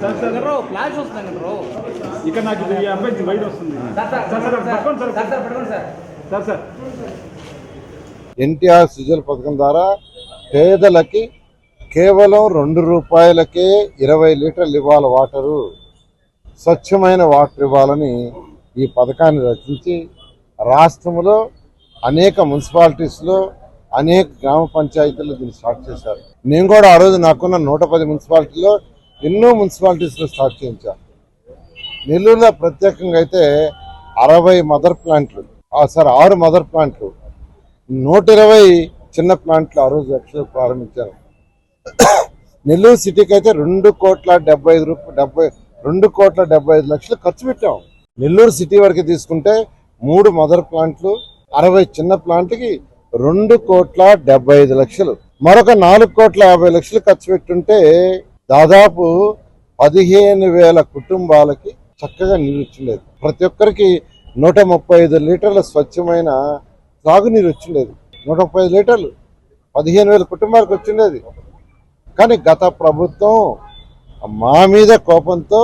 Flash వస్తుంది bro ఇక్కడ నాకు ఇది ఈ అబ్బాయి బయట వస్తుంది. సార్ సార్ పట్టుకోండి సార్ సార్ పట్టుకోండి. Sir. Sir sir. NTR Sujala పథకం ద్వారా పేదలకి కేవలం రెండు రూపాయలకే ఇరవై లీటర్లు ఇవ్వాలి వాటరు. స్వచ్ఛమైన వాటర్ ఇవ్వాలని ఈ పథకాన్ని రచించి రాష్ట్రంలో అనేక మున్సిపాలిటీస్లో అనేక గ్రామ పంచాయతీలు దీన్ని స్టార్ట్ చేశారు. నేను కూడా ఆ రోజు నాకున్న నూట పది మున్సిపాలిటీలో ఎన్నో మున్సిపాలిటీస్లో స్టార్ట్ చేయించాం నెల్లూరులో ప్రత్యేకంగా అయితే అరవై మదర్ ప్లాంట్లు ఆ సార్ ఆరు మదర్ ప్లాంట్లు నూట ఇరవై చిన్న ప్లాంట్లు ఆ రోజు యాక్చువల్ ప్రారంభించారు. నెల్లూరు సిటీకి అయితే రెండు కోట్ల డెబ్బై ఐదు రూపాయలు డెబ్బై రెండు కోట్ల డెబ్బై ఐదు లక్షలు ఖర్చు పెట్టాం. నెల్లూరు సిటీ వరకు తీసుకుంటే మూడు మదర్ ప్లాంట్లు అరవై చిన్న ప్లాంట్కి రెండు కోట్ల డెబ్బై ఐదు లక్షలు. మరొక నాలుగు కోట్ల యాభై లక్షలు ఖర్చు పెట్టుంటే దాదాపు పదిహేను వేల కుటుంబాలకి చక్కగా నీరు వచ్చిండేది ప్రతి ఒక్కరికి నూట ముప్పై ఐదు లీటర్ల స్వచ్ఛమైన తాగునీరు వచ్చిండేది నూట ముప్పై ఐదు లీటర్లు పదిహేను వేల కుటుంబాలకు వచ్చిండేది. కానీ గత ప్రభుత్వం మా మీద కోపంతో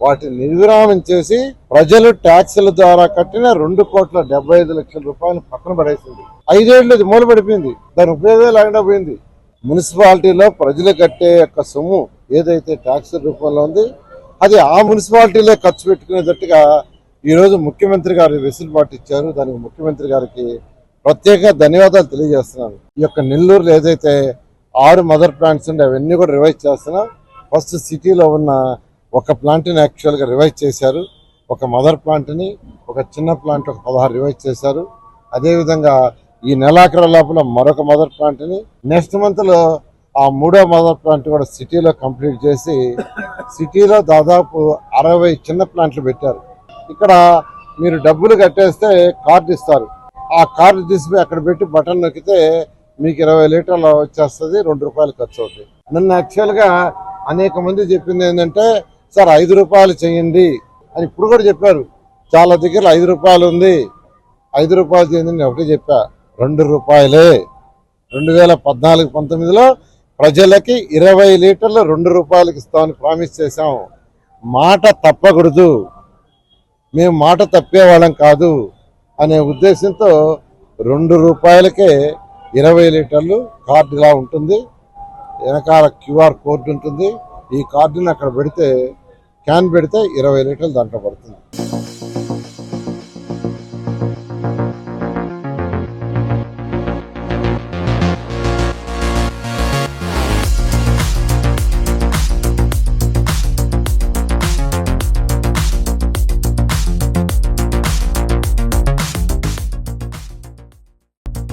వాటిని నిర్విరామం చేసి ప్రజలు ట్యాక్సుల ద్వారా కట్టిన రెండు కోట్ల డెబ్బై ఐదు లక్షల రూపాయలు పక్కన పడేసింది. ఐదేళ్ళు ఇది మూలపడిపోయింది దాని ఉపయోగం లేకుండా పోయింది మున్సిపాలిటీలో ప్రజలు కట్టే యొక్క సొమ్ము ఏదైతే ట్యాక్స్ రూపంలో ఉంది అది ఆ మున్సిపాలిటీలే ఖర్చు పెట్టుకునేటట్టుగా ఈరోజు ముఖ్యమంత్రి గారు వెసులుబాటు ఇచ్చారు. దానికి ముఖ్యమంత్రి గారికి ప్రత్యేక ధన్యవాదాలు తెలియజేస్తున్నాను. ఈ యొక్క నెల్లూరులో ఏదైతే ఆరు మదర్ ప్లాంట్స్ ఉండే అవన్నీ కూడా రివైజ్ చేస్తున్నాం. ఫస్ట్ సిటీలో ఉన్న ఒక ప్లాంట్ని యాక్చువల్గా రివైజ్ చేశారు. ఒక మదర్ ప్లాంట్ని ఒక చిన్న ప్లాంట్ ఒక పదహారు రివైజ్ చేశారు. అదేవిధంగా ఈ నెలాఖరు లోపల మరొక మదర్ ప్లాంట్ని నెక్స్ట్ మంత్లో ఆ మూడో మదర్ ప్లాంట్ కూడా సిటీలో కంప్లీట్ చేసి సిటీలో దాదాపు అరవై చిన్న ప్లాంట్లు పెట్టారు. ఇక్కడ మీరు డబ్బులు కట్టేస్తే కార్డు ఇస్తారు. ఆ కార్డు తీసిపోయి అక్కడ పెట్టి బటన్ నొక్కితే మీకు ఇరవై లీటర్లు వచ్చేస్తుంది రెండు రూపాయలు ఖర్చు అవుతుంది. నన్ను యాక్చువల్గా అనేక మంది చెప్పింది ఏంటంటే సార్ ఐదు రూపాయలు చేయండి అని ఇప్పుడు కూడా చెప్పారు. చాలా దగ్గర ఐదు రూపాయలు ఉంది. ఐదు రూపాయలు చేయండి నేను ఒకటే చెప్పా. రెండు రూపాయలే. రెండు వేల పద్నాలుగు పంతొమ్మిదిలో ప్రజలకి ఇరవై లీటర్లు రెండు రూపాయలకి ఇస్తామని ప్రామిస్ చేశాం. మాట తప్పకూడదు. మేము మాట తప్పేవాళ్ళం కాదు అనే ఉద్దేశంతో రెండు రూపాయలకే ఇరవై లీటర్లు కార్డు ఇలా ఉంటుంది. వెనకాల క్యూఆర్ కోడ్ ఉంటుంది. ఈ కార్డుని అక్కడ పెడితే క్యాన్ పెడితే ఇరవై లీటర్లు దాంట్లో పడుతుంది.